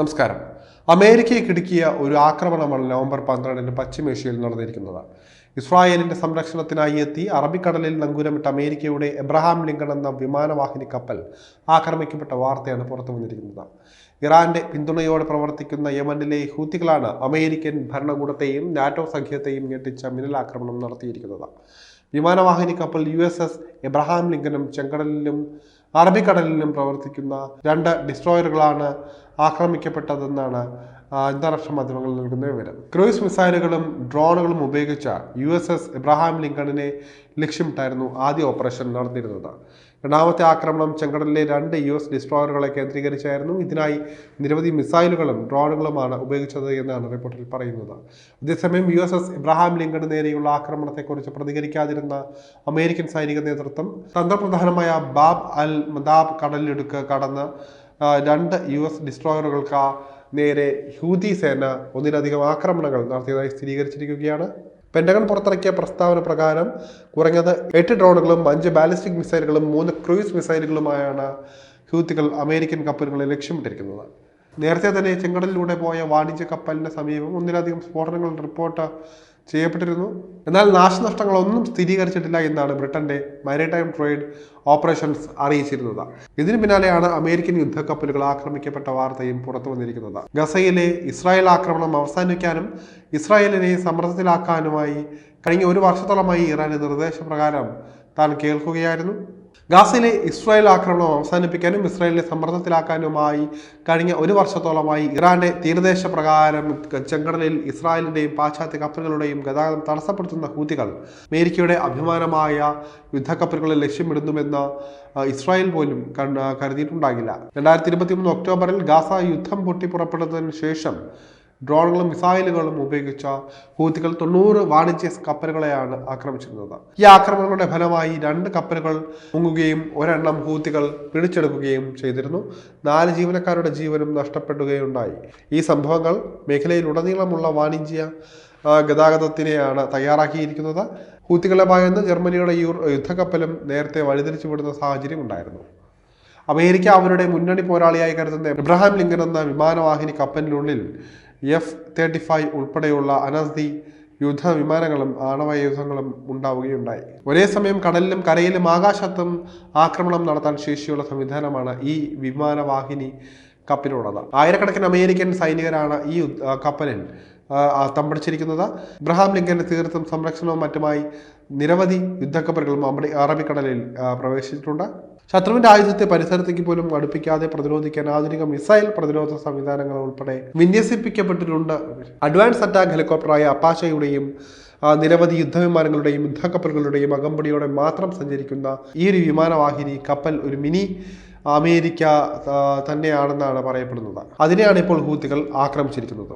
നമസ്കാരം. അമേരിക്കയെ കിടുക്കിയ ഒരു ആക്രമണമാണ് നവംബർ പന്ത്രണ്ടിന് പശ്ചിമേഷ്യയിൽ നടന്നിരിക്കുന്നത്. ഇസ്രായേലിന്റെ സംരക്ഷണത്തിനായി എത്തി അറബിക്കടലിൽ നങ്കൂരമിട്ട അമേരിക്കയുടെ എബ്രഹാം ലിങ്കൺ എന്ന വിമാനവാഹിനി കപ്പൽ ആക്രമിക്കപ്പെട്ട വാർത്തയാണ് പുറത്തു വന്നിരിക്കുന്നത്. ഇറാന്റെ പിന്തുണയോടെ പ്രവർത്തിക്കുന്ന യമനിലെ ഹൂത്തികളാണ് അമേരിക്കൻ ഭരണകൂടത്തെയും നാറ്റോ സഖ്യത്തെയും ഞെട്ടിച്ച മിന്നലാക്രമണം നടത്തിയിരിക്കുന്നത്. വിമാനവാഹിനി കപ്പൽ യു എസ് എസ് എബ്രഹാം ലിങ്കനും ചെങ്കടലിലും അറബിക്കടലിലും പ്രവർത്തിക്കുന്ന രണ്ട് ഡിസ്ട്രോയറുകളാണ് ആക്രമിക്കപ്പെട്ടതെന്നാണ് അന്താരാഷ്ട്ര മാധ്യമങ്ങൾ നൽകുന്ന വിവരം. ക്രൂയിസ് മിസൈലുകളും ഡ്രോണുകളും ഉപയോഗിച്ച യു എസ് എസ് ഇബ്രാഹാം ലിങ്കണിനെ ലക്ഷ്യമിട്ടായിരുന്നു ആദ്യ ഓപ്പറേഷൻ നടന്നിരുന്നത്. രണ്ടാമത്തെ ആക്രമണം ചെങ്കടലിലെ രണ്ട് യു എസ് ഡിസ്ട്രോയറുകളെ കേന്ദ്രീകരിച്ചായിരുന്നു. ഇതിനായി നിരവധി മിസൈലുകളും ഡ്രോണുകളുമാണ് ഉപയോഗിച്ചത് എന്നാണ് റിപ്പോർട്ടിൽ പറയുന്നത്. അതേസമയം U S S Abraham Lincoln നേരെയുള്ള ആക്രമണത്തെക്കുറിച്ച് പ്രതികരിക്കാതിരുന്ന അമേരിക്കൻ സൈനിക നേതൃത്വം തന്ത്രപ്രധാനമായ ബാബ് അൽ മദാബ് കടലിടുക്ക് കടന്ന് രണ്ട് യു എസ് ഡിസ്ട്രോയറുകൾക്ക് നേരെ ഹൂതി സേന ഒന്നിലധികം ആക്രമണങ്ങൾ നടത്തിയതായി സ്ഥിരീകരിച്ചിരിക്കുകയാണ്. പെൻഡഗൺ പുറത്തിറക്കിയ പ്രസ്താവന പ്രകാരം കുറഞ്ഞത് എട്ട് ഡ്രോണുകളും അഞ്ച് ബാലിസ്റ്റിക് മിസൈലുകളും മൂന്ന് ക്രൂയിസ് മിസൈലുകളുമായാണ് ഹൂത്തികൾ അമേരിക്കൻ കപ്പലുകളെ ലക്ഷ്യമിട്ടിരിക്കുന്നത്. നേരത്തെ തന്നെ ചെങ്കടലിലൂടെ പോയ വാണിജ്യ കപ്പലിന് സമീപം ഒന്നിലധികം സ്ഫോടനങ്ങൾ റിപ്പോർട്ട് ചെയ്യപ്പെട്ടിരുന്നു. എന്നാൽ നാശനഷ്ടങ്ങളൊന്നും സ്ഥിരീകരിച്ചിട്ടില്ല എന്നാണ് ബ്രിട്ടന്റെ മാരിടൈം ട്രേഡ് ഓപ്പറേഷൻസ് അറിയിച്ചിരുന്നത്. ഇതിനു പിന്നാലെയാണ് അമേരിക്കൻ യുദ്ധക്കപ്പലുകൾ ആക്രമിക്കപ്പെട്ട വാർത്തയും പുറത്തു വന്നിരിക്കുന്നത്. ഗസയിലെ ഇസ്രായേൽ ആക്രമണം അവസാനിക്കാനും ഇസ്രായേലിനെ സമ്മർദ്ദത്തിലാക്കാനുമായി കഴിഞ്ഞ ഒരു വർഷത്തോളമായി ഇറാന്റെ നിർദ്ദേശപ്രകാരം താൻ കേൾക്കുകയായിരുന്നു. ഗാസയിലെ ഇസ്രായേൽ ആക്രമണം അവസാനിപ്പിക്കാനും ഇസ്രായേലിനെ സമ്മർദ്ദത്തിലാക്കാനുമായി കഴിഞ്ഞ ഒരു വർഷത്തോളമായി ഇറാന്റെ തീരദേശ പ്രകാരം ചെങ്കടലിൽ ഇസ്രായേലിന്റെയും പാശ്ചാത്യ കപ്പലുകളുടെയും ഗതാഗതം തടസ്സപ്പെടുത്തുന്ന ഹൂതികൾ അമേരിക്കയുടെ അഭിമാനമായ യുദ്ധക്കപ്പലുകളെ ലക്ഷ്യമിടുന്നുവെന്ന് ഇസ്രായേൽ പോലും കരുതിയിട്ടുണ്ടാകില്ല. രണ്ടായിരത്തി ഇരുപത്തിമൂന്ന് ഒക്ടോബറിൽ ഗാസ യുദ്ധം പൊട്ടിപ്പുറപ്പെട്ടതിന് ശേഷം ഡ്രോണുകളും മിസൈലുകളും ഉപയോഗിച്ച ഹൂത്തികൾ തൊണ്ണൂറ് വാണിജ്യ കപ്പലുകളെയാണ് ആക്രമിച്ചിരുന്നത്. ഈ ആക്രമണങ്ങളുടെ ഫലമായി രണ്ട് കപ്പലുകൾ മുങ്ങുകയും ഒരെണ്ണം ഹൂത്തികൾ പിടിച്ചെടുക്കുകയും ചെയ്തിരുന്നു. നാല് ജീവനക്കാരുടെ ജീവനും നഷ്ടപ്പെടുകയുണ്ടായി. ഈ സംഭവങ്ങൾ മേഖലയിലുടനീളമുള്ള വാണിജ്യ ഗതാഗതത്തിനെയാണ് തയ്യാറാക്കിയിരിക്കുന്നത്. ഹൂത്തികളെ ഭയന്ന് ജർമ്മനിയുടെ യുദ്ധക്കപ്പലും നേരത്തെ വഴിതിരിച്ചു വിടുന്ന സാഹചര്യം ഉണ്ടായിരുന്നു. അമേരിക്ക അവരുടെ മുന്നണി പോരാളിയായി കരുതുന്ന എബ്രഹാം ലിങ്കൻ എന്ന വിമാനവാഹിനി കപ്പലിനുള്ളിൽ എഫ് തേർട്ടി ഫൈവ് ഉൾപ്പെടെയുള്ള അനവധി യുദ്ധ വിമാനങ്ങളും ആണവായുധങ്ങളും ഉണ്ടാവുകയുണ്ടായി. ഒരേ സമയം കടലിലും കരയിലും ആകാശത്തും ആക്രമണം നടത്താൻ ശേഷിയുള്ള സംവിധാനമാണ് ഈ വിമാനവാഹിനി കപ്പലിനുള്ളത് ആയിരക്കണക്കിന് അമേരിക്കൻ സൈനികരാണ് ഈ കപ്പലിൽ തമ്പടിച്ചിരിക്കുന്നത്. ഇബ്രഹാം ലിങ്കന്റെ തീർത്ഥം സംരക്ഷണവും മറ്റുമായി നിരവധി യുദ്ധക്കപ്പലുകളും അറബിക്കടലിൽ പ്രവേശിച്ചിട്ടുണ്ട്. ശത്രുവിന്റെ ആയുധത്തെ പരിസരത്തേക്ക് പോലും അടുപ്പിക്കാതെ പ്രതിരോധിക്കാൻ ആധുനിക മിസൈൽ പ്രതിരോധ സംവിധാനങ്ങൾ ഉൾപ്പെടെ വിന്യസിപ്പിക്കപ്പെട്ടിട്ടുണ്ട്. അഡ്വാൻസ് അറ്റാക്ക് ഹെലികോപ്റ്ററായ അപ്പാശയുടെയും നിരവധി യുദ്ധവിമാനങ്ങളുടെയും യുദ്ധക്കപ്പലുകളുടെയും അകമ്പടിയോടെ മാത്രം സഞ്ചരിക്കുന്ന ഈ ഒരു വിമാനവാഹിനി കപ്പൽ ഒരു മിനി അമേരിക്ക തന്നെയാണെന്നാണ് പറയപ്പെടുന്നത്. അതിനെയാണ് ഇപ്പോൾ ഹൂത്തികൾ ആക്രമിച്ചിരിക്കുന്നത്.